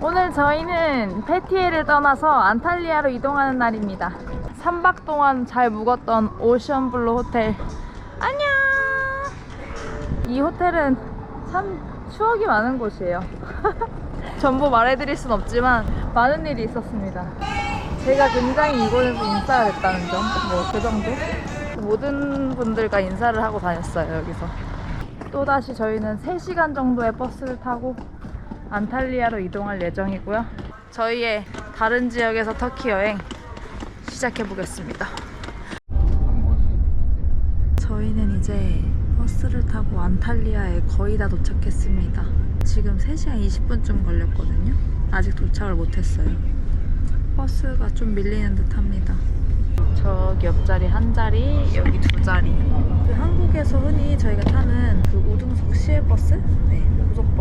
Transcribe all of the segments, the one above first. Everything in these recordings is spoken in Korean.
오늘 저희는 페티에를 떠나서 안탈리아로 이동하는 날입니다. 3박 동안 잘 묵었던 오션블루 호텔. 안녕! 이 호텔은 참 추억이 많은 곳이에요. 전부 말해드릴 순 없지만 많은 일이 있었습니다. 제가 굉장히 이곳에서 인싸가 됐다는 점, 뭐 그 정도? 모든 분들과 인사를 하고 다녔어요, 여기서. 또다시 저희는 3시간 정도의 버스를 타고 안탈리아로 이동할 예정이고요. 저희의 다른 지역에서 터키 여행 시작해 보겠습니다. 저희는 이제 버스를 타고 안탈리아에 거의 다 도착했습니다. 지금 3시간 20분쯤 걸렸거든요. 아직 도착을 못했어요. 버스가 좀 밀리는 듯 합니다. 저기 옆자리 한 자리, 여기 두 자리. 그 한국에서 흔히 저희가 타는 그 우등석 시외버스? 네,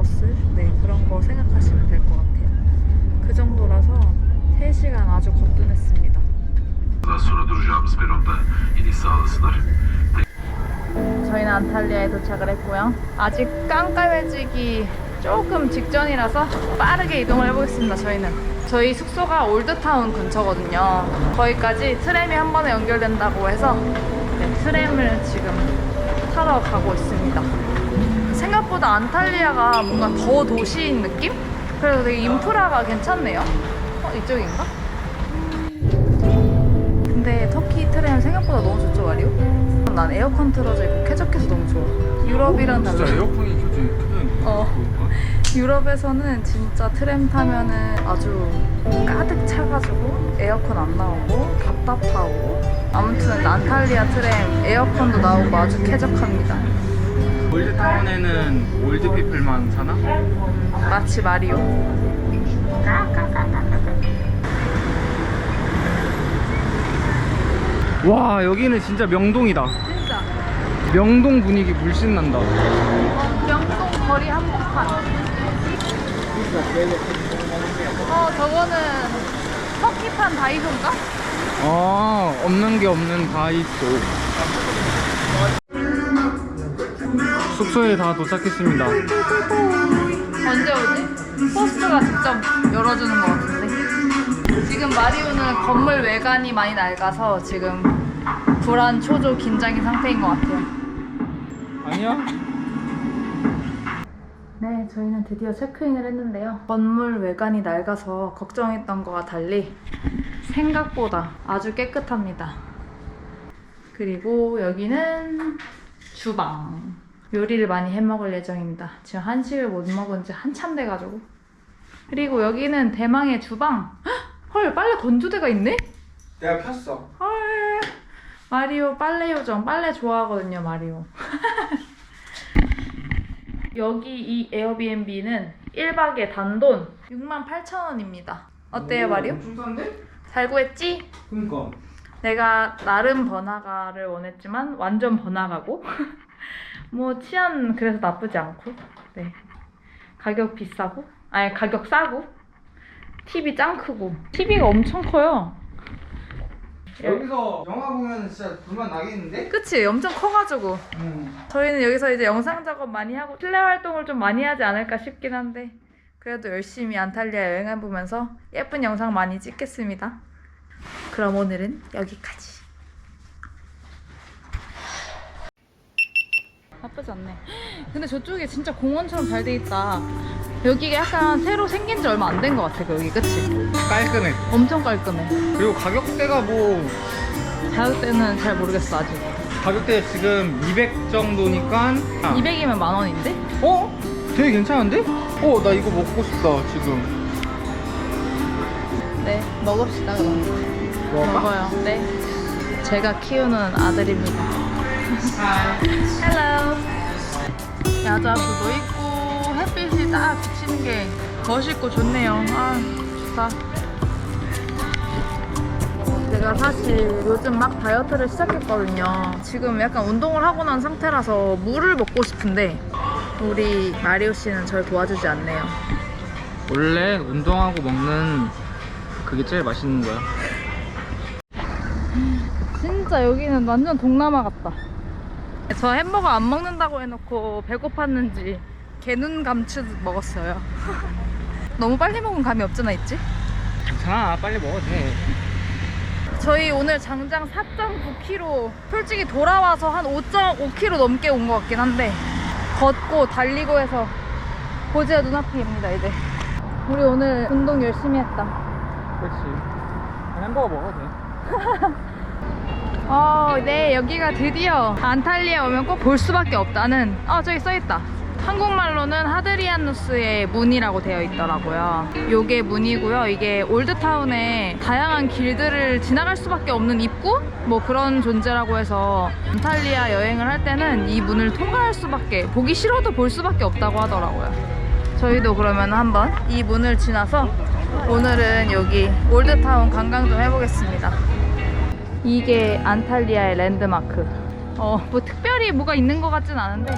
버스? 네, 그런 거 생각하시면 될 것 같아요. 그 정도라서 3시간 아주 거뜬했습니다. 저희는 안탈리아에 도착을 했고요. 아직 깜깜해지기 조금 직전이라서 빠르게 이동을 해보겠습니다. 저희는 저희 숙소가 올드타운 근처거든요. 거기까지 트램이 한 번에 연결된다고 해서 네, 트램을 지금 타러 가고 있습니다. 생각보다 안탈리아가 뭔가 더 도시인 느낌? 그래서 되게 인프라가 괜찮네요. 어, 이쪽인가? 근데 터키 트램 생각보다 너무 좋죠, 마리오? 난 에어컨 틀어져 있고 쾌적해서 너무 좋아. 유럽이랑 달라. 진짜 에어컨이 켜져 어. 유럽에서는 진짜 트램 타면은 아주 가득 차가지고 에어컨 안 나오고 답답하고 아무튼 안탈리아 트램 에어컨도 나오고 아주 쾌적합니다. 올드타운에는 올드피플만 사나? 마치 마리오. 와 여기는 진짜 명동이다 진짜. 명동 분위기 물씬 난다 어, 명동 거리 한복판. 어, 저거는 터키판 다이소인가? 아 없는 게 없는 다이소 숙소에 다 도착했습니다 언제 오지? 포스트가 직접 열어주는 것 같은데. 지금 마리오는 건물 외관이 많이 낡아서 지금 불안, 초조, 긴장인 상태인 것 같아요. 아니야? 네, 저희는 드디어 체크인을 했는데요. 건물 외관이 낡아서 걱정했던 거와 달리 생각보다 아주 깨끗합니다. 그리고 여기는 주방. 요리를 많이 해 먹을 예정입니다. 지금 한식을 못 먹은 지 한참 돼가지고. 그리고 여기는 대망의 주방. 헉! 헐, 빨래 건조대가 있네? 내가 폈어 헐. 마리오 빨래 요정. 빨래 좋아하거든요, 마리오. 여기 이 에어비앤비는 1박에 단돈 68,000원입니다. 어때요, 마리오? 중산데? 잘 구했지? 그니까 내가 나름 번화가를 원했지만 완전 번화가고 뭐 치안 그래서 나쁘지 않고 네 가격 비싸고 아니 가격 싸고 TV 짱 크고 TV가 엄청 커요 여기서 영화 보면 진짜 불만 나겠는데? 그치 엄청 커가지고 응 저희는 여기서 이제 영상 작업 많이 하고 실내 활동을 좀 많이 하지 않을까 싶긴 한데 그래도 열심히 안탈리아 여행해 보면서 예쁜 영상 많이 찍겠습니다. 그럼 오늘은 여기까지. 나쁘지 않네. 근데 저쪽에 진짜 공원처럼 잘 돼 있다. 여기가 약간 새로 생긴 지 얼마 안 된 것 같아, 여기 그치? 깔끔해 엄청 깔끔해. 그리고 가격대가 뭐 가격대는 잘 모르겠어, 아직. 가격대 지금 200 정도니까 200이면 만 원인데? 어? 되게 괜찮은데? 어, 나 이거 먹고 싶다, 지금. 네, 먹읍시다, 그럼. 먹어요. 네. 제가 키우는 아들입니다. 헬로. 야자수도 있고 햇빛이 딱 비치는 게 멋있고 좋네요. 아, 좋다. 제가 사실 요즘 막 다이어트를 시작했거든요. 지금 약간 운동을 하고 난 상태라서 물을 먹고 싶은데 우리 마리오 씨는 저를 도와주지 않네요. 원래 운동하고 먹는 그게 제일 맛있는 거야. 진짜 여기는 완전 동남아 같다. 저 햄버거 안 먹는다고 해놓고 배고팠는지 개눈 감추듯 먹었어요. 너무 빨리 먹은 감이 없잖아 있지? 괜찮아 빨리 먹어도 돼. 저희 오늘 장장 4.9km 솔직히 돌아와서 한 5.5km 넘게 온 것 같긴 한데 걷고 달리고 해서 고지가 눈앞입니다 이제. 우리 오늘 운동 열심히 했다. 그렇지. 햄버거 먹어도 돼 어, 네, 여기가 드디어 안탈리아 오면 꼭 볼 수밖에 없다는, 어, 저기 써있다. 한국말로는 하드리안누스의 문이라고 되어 있더라고요. 요게 문이고요. 이게 올드타운에 다양한 길들을 지나갈 수밖에 없는 입구? 뭐 그런 존재라고 해서 안탈리아 여행을 할 때는 이 문을 통과할 수밖에, 보기 싫어도 볼 수밖에 없다고 하더라고요. 저희도 그러면 한번 이 문을 지나서 오늘은 여기 올드타운 관광 좀 해보겠습니다. 이게 안탈리아의 랜드마크. 어, 뭐 특별히 뭐가 있는 것 같진 않은데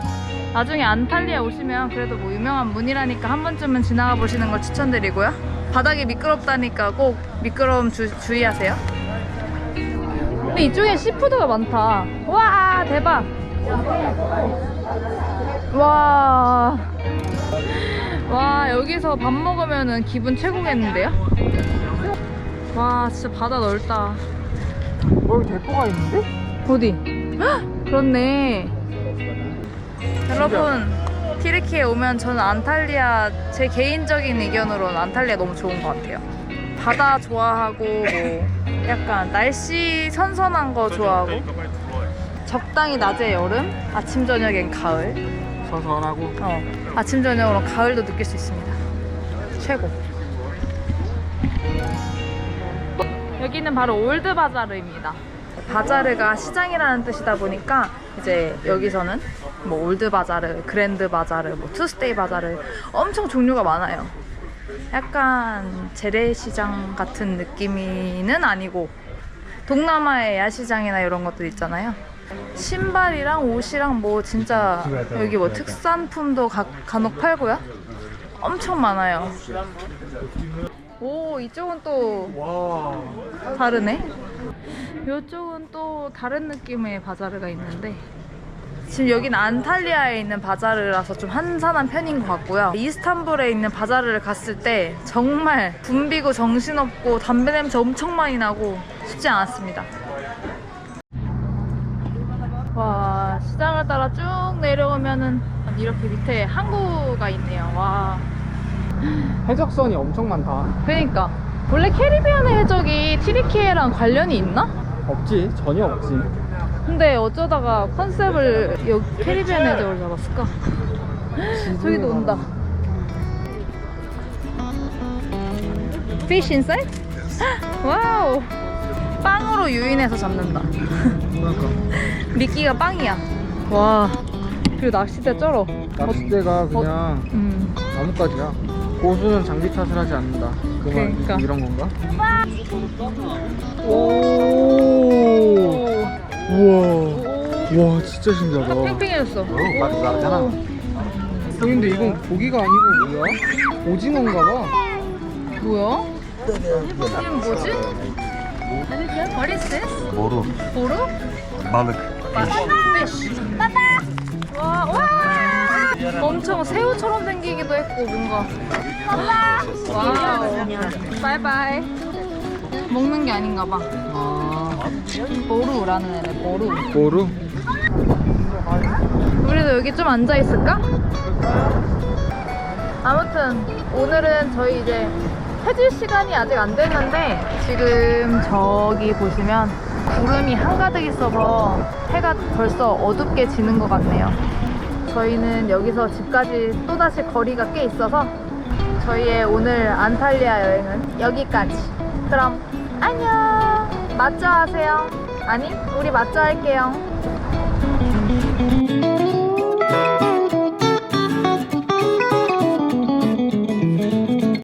나중에 안탈리아 오시면 그래도 뭐 유명한 문이라니까 한 번쯤은 지나가 보시는 걸 추천드리고요. 바닥이 미끄럽다니까 꼭 미끄러움 주, 주의하세요. 근데 이쪽에 시푸드가 많다. 와 대박. 와. 와 여기서 밥 먹으면은 기분 최고겠는데요? 와 진짜 바다 넓다. 여기 대포가 있는데? 어디? 헉, 그렇네. 여러분, 티르키에 오면 저는 안탈리아, 제 개인적인 의견으로는 안탈리아 너무 좋은 것 같아요. 바다 좋아하고, 뭐, 약간 날씨 선선한 거 좋아하고, 적당히 낮에 여름, 아침, 저녁엔 가을. 서선하고 어, 아침, 저녁으로 가을도 느낄 수 있습니다. 최고. 여기는 바로 올드 바자르입니다. 바자르가 시장이라는 뜻이다 보니까 이제 여기서는 뭐 올드 바자르, 그랜드 바자르, 뭐 투스데이 바자르 엄청 종류가 많아요. 약간 재래시장 같은 느낌이는 아니고 동남아의 야시장이나 이런 것들 있잖아요. 신발이랑 옷이랑 뭐 진짜 여기 뭐 특산품도 가, 간혹 팔고요. 엄청 많아요. 오 이쪽은 또 와 다르네. 이쪽은 또 다른 느낌의 바자르가 있는데 지금 여기는 안탈리아에 있는 바자르라서 좀 한산한 편인 것 같고요. 이스탄불에 있는 바자르를 갔을 때 정말 붐비고 정신없고 담배 냄새 엄청 많이 나고 쉽지 않았습니다. 와 시장을 따라 쭉 내려오면은 이렇게 밑에 항구가 있네요. 와 해적선이 엄청 많다 그러니까 원래 캐리비안의 해적이 티리키에랑 관련이 있나? 없지 전혀 없지 근데 어쩌다가 컨셉을 여기 캐리비안 해적을 잡았을까? 저기도 온다. Fish inside? 와우. 빵으로 유인해서 잡는다. 그러니까 미끼가 빵이야. 와. 그리고 낚싯대 쩔어. 낚싯대가 그냥 음. 나뭇가지야 고수는 장비 탓을 하지 않는다 그말 그러니까. 이런 건가? 오. 우와 와 진짜 신기하다 팽팽해졌어. 맛이 나잖아 형인데 이건 고기가 아니고 뭐야? 오징어인가 봐 뭐야? 이름 뭐지? What is this? Boru. 보루? Balık. fish. 엄청 새우처럼 생기기도 했고 뭔가. 와우. 바이바이. 먹는 게 아닌가 봐. 아 보루라는 애네, 보루. 보루? 우리도 여기 좀 앉아 있을까? 아무튼 오늘은 저희 이제 해질 시간이 아직 안 됐는데 지금 저기 보시면 구름이 한가득 있어서 해가 벌써 어둡게 지는 것 같네요. 저희는 여기서 집까지 또다시 거리가 꽤 있어서 저희의 오늘 안탈리아 여행은 여기까지. 그럼 안녕. 맞저 하세요. 아니, 우리 맞저 할게요.